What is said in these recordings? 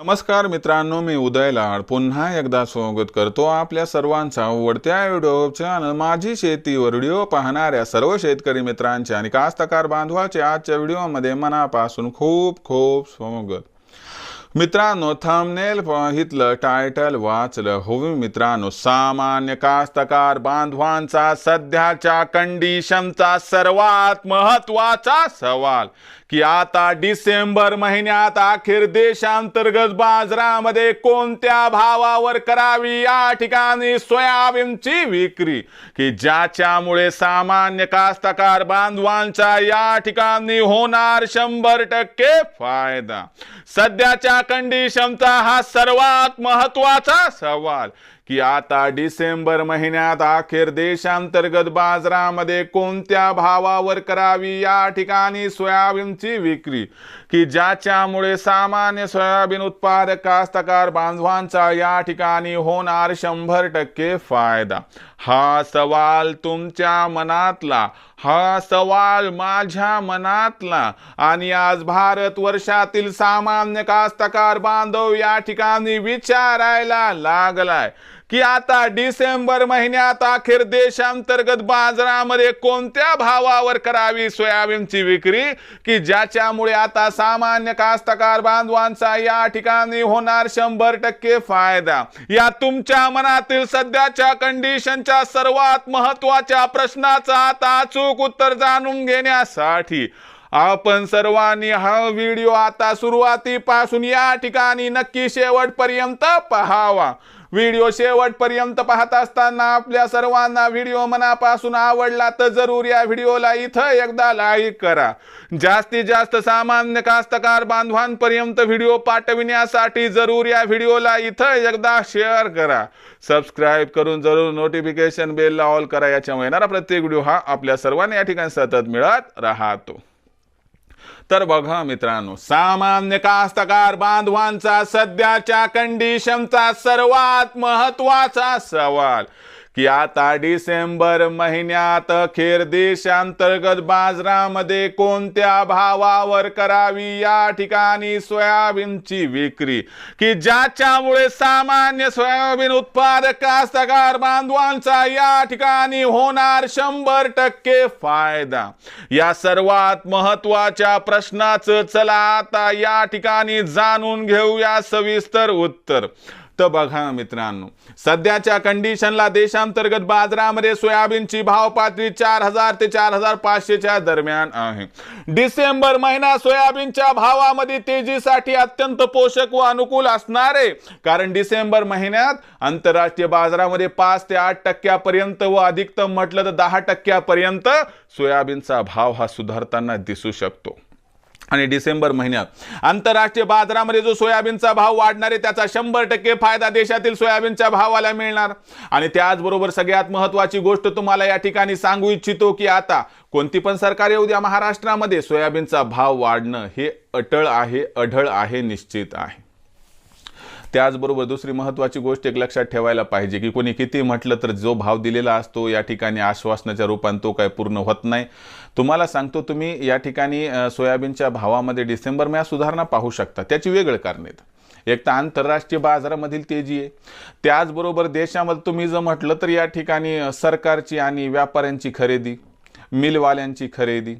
नमस्कार मित्रांनो मी उदय लाड. पुन्हा एकदा स्वागत करतो आपल्या सर्वांचा आवडत्या व्हिडिओ चॅनल माझी शेतीवर व्हिडिओ पाहणाऱ्या सर्व शेतकरी मित्रांचे आणि कास्तकार बांधवाचे आजच्या व्हिडिओमध्ये मनापासून खूप खूप स्वागत. मित्रांनो थंबनेल पाहितलं टायटल वाचलं. हो मित्रांनो सामान्य कास्तकार बांधवांचा सध्याच्या कंडिशनचा सर्वात महत्त्वाचा सवाल की आता डिसेंबर महिन्यात अखेर देशांतर्गत बाजारामध्ये कोणत्या भावावर करावी या ठिकाणी सोयाबीनची विक्री? की ज्याच्यामुळे सामान्य कास्तकार बांधवांचा या ठिकाणी होणार शंभर टक्के फायदा? सध्याच्या कंडिशनचा हा सर्वात महत्त्वाचा सवाल. की आता डिसेंबर महिन्यात अखेर देशांतर्गत बाजारामध्ये कोणत्या भावावर करावी या ठिकाणी सोयाबीनची विक्री? की ज्याच्यामुळे सामान्य सोयाबीन उत्पादक कास्तकार बांधवांचा या ठिकाणी होणार शंभर टक्के फायदा? हा सवाल तुमच्या मनातला हा सवाल माझ्या मनातला. आणि आज भारत वर्षातील सामान्य कास्तकार बांधव या ठिकाणी विचारायला लागलाय. की आता डिसेंबर महिन्यात अखेर देशांतर्गत बाजारामध्ये कोणत्या भावावर करावी सोयाबीनची विक्री? की ज्याच्यामुळे आता सामान्य कास्तकार बांधवांचा या ठिकाणी होणार शंभर टक्के फायदा? या तुमच्या मनातील सध्याच्या कंडिशनच्या सर्वात महत्त्वाच्या प्रश्नाचं आता अचूक उत्तर जाणून घेण्यासाठी आपण सर्वांनी हा व्हिडिओ आता सुरुवातीपासून या ठिकाणी नक्की शेवटपर्यंत पहावा. व्हिडिओ शेवटपर्यंत पाहत असताना आपल्या सर्वांना व्हिडिओ मनापासून आवडला तर जरूर या व्हिडिओला इथं एकदा लाईक करा. जास्तीत जास्त सामान्य कास्तकार बांधवांपर्यंत व्हिडिओ पाठविण्यासाठी जरूर या व्हिडिओला इथं एकदा शेअर करा. सबस्क्राईब करून जरूर नोटिफिकेशन बेलला ऑल करा. याच्यामुळे येणारा प्रत्येक व्हिडिओ हा आपल्या सर्वांना या ठिकाणी सतत मिळत राहतो. तर बघा मित्रांनो सामान्य कास्तकार बांधवांचा सध्याच्या कंडिशनचा सर्वात महत्त्वाचा सवाल. की आता डिसेंबर महिन्यात अखेर देशांतर्गत बाजारामध्ये कोणत्या भावावर करावी या ठिकाणी सोयाबीनची विक्री? की ज्याच्यामुळे सामान्य सोयाबीन उत्पादक कास्तकार बांधवांचा या ठिकाणी होणार शंभर टक्के फायदा? या सर्वात महत्त्वाच्या प्रश्नाचं चला आता या ठिकाणी जाणून घेऊया सविस्तर उत्तर. तर बघा मित्रांनो. सध्याच्या कंडिशनला देशांतर्गत बाजारामध्ये सोयाबीनची भाव पातळी चार हजार ते चार हजार पाचशेच्या दरम्यान आहे. डिसेंबर महिना सोयाबीनच्या भावामध्ये तेजीसाठी अत्यंत पोषक व अनुकूल असणार आहे. कारण डिसेंबर महिन्यात आंतरराष्ट्रीय बाजारामध्ये पाच ते आठ टक्क्यापर्यंत व अधिकतम म्हटलं तर दहा टक्क्यापर्यंत सोयाबीनचा भाव हा सुधारताना दिसू शकतो. आणि डिसेंबर महिन्यात. आंतरराष्ट्रीय बाजारामध्ये जो सोयाबीनचा भाव वाढणार आहे त्याचा शंभर टक्के फायदा देशातील सोयाबीनच्या भावाला मिळणार. आणि त्याचबरोबर सगळ्यात महत्वाची गोष्ट तुम्हाला या ठिकाणी सांगू इच्छितो की आता कोणती पण सरकार येऊ द्या महाराष्ट्रामध्ये सोयाबीनचा भाव वाढणं हे अटळ आहे अढळ आहे निश्चित आहे. त्याचबरोबर दुसरी महत्त्वाची गोष्ट एक लक्षात ठेवायला पाहिजे की कोणी किती म्हटलं तर जो भाव दिलेला असतो या ठिकाणी आश्वासनाच्या रूपाने तो काय पूर्ण होत नाही. तुम्हाला सांगतो तुम्ही या ठिकाणी सोयाबीनच्या भावामध्ये डिसेंबर महिन्यात सुधारणा पाहू शकता. त्याची वेगळं कारण आहेत. एक तर आंतरराष्ट्रीय बाजारामधील तेजी आहे. त्याचबरोबर देशामध्ये तुम्ही जर म्हटलं तर या ठिकाणी सरकारची आणि व्यापाऱ्यांची खरेदी मिलवाल्यांची खरेदी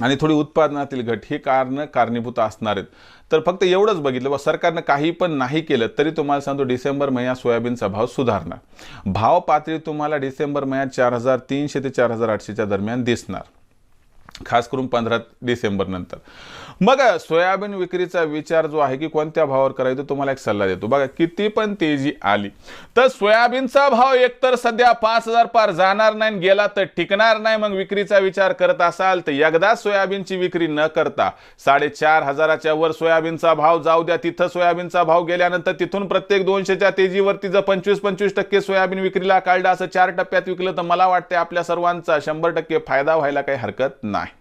आणि थोडी उत्पादनातील घट ही कारणं कारणीभूत असणार आहेत. तर फक्त एवढंच बघितलं बा सरकारनं काही पण नाही केलं तरी तुम्हाला सांगतो डिसेंबर महिन्यात सोयाबीनचा भाव सुधारणार. भाव पातळी तुम्हाला डिसेंबर महिन्यात चार हजार तीनशे ते चार हजार आठशेच्या दरम्यान दिसणार. खास करून पंधरा डिसेंबर नंतर. मग सोयाबीन विक्रीचा विचार जो आहे की कोणत्या भावावर करायचा तुम्हाला एक सल्ला देतो. बघा किती पण तेजी आली तर सोयाबीनचा भाव एकतर सध्या पाच हजार पार जाणार नाही गेला तर टिकणार नाही. मग विक्रीचा विचार करत असाल तर एकदा सोयाबीनची विक्री न करता साडेचार हजाराच्या वर सोयाबीनचा भाव जाऊ द्या. तिथं सोयाबीनचा भाव गेल्यानंतर तिथून प्रत्येक दोनशेच्या तेजीवरती जर पंचवीस पंचवीस टक्के सोयाबीन विक्रीला काढलं असं चार टप्प्यात विकलं तर मला वाटते आपल्या सर्वांचा शंभर टक्के फायदा व्हायला काही हरकत नाही.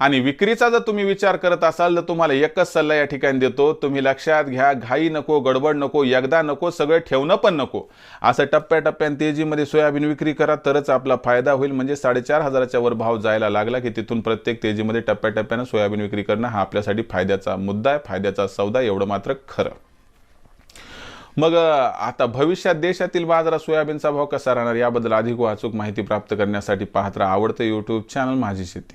आणि विक्रीचा जर तुम्ही विचार करत असाल तर तुम्हाला एकच सल्ला या ठिकाणी देतो तुम्ही लक्षात घ्या घाई नको गडबड नको एकदा नको सगळं ठेवणं पण नको. असं टप्प्याटप्प्याने तेजीमध्ये सोयाबीन विक्री करा तरच आपला फायदा होईल. म्हणजे साडेचार हजाराच्या वर भाव जायला लागला की तिथून प्रत्येक तेजीमध्ये टप्प्याटप्प्यानं सोयाबीन विक्री करणं हा आपल्यासाठी फायद्याचा मुद्दा आहे फायद्याचा सौदा एवढं मात्र खरं. मग आता भविष्यात देशातील बाजारात सोयाबीनचा भाव कसा राहणार याबद्दल अधिक वाचूक माहिती प्राप्त करण्यासाठी पाहत राहा आवडतं यूट्यूब चॅनल माझी शेती.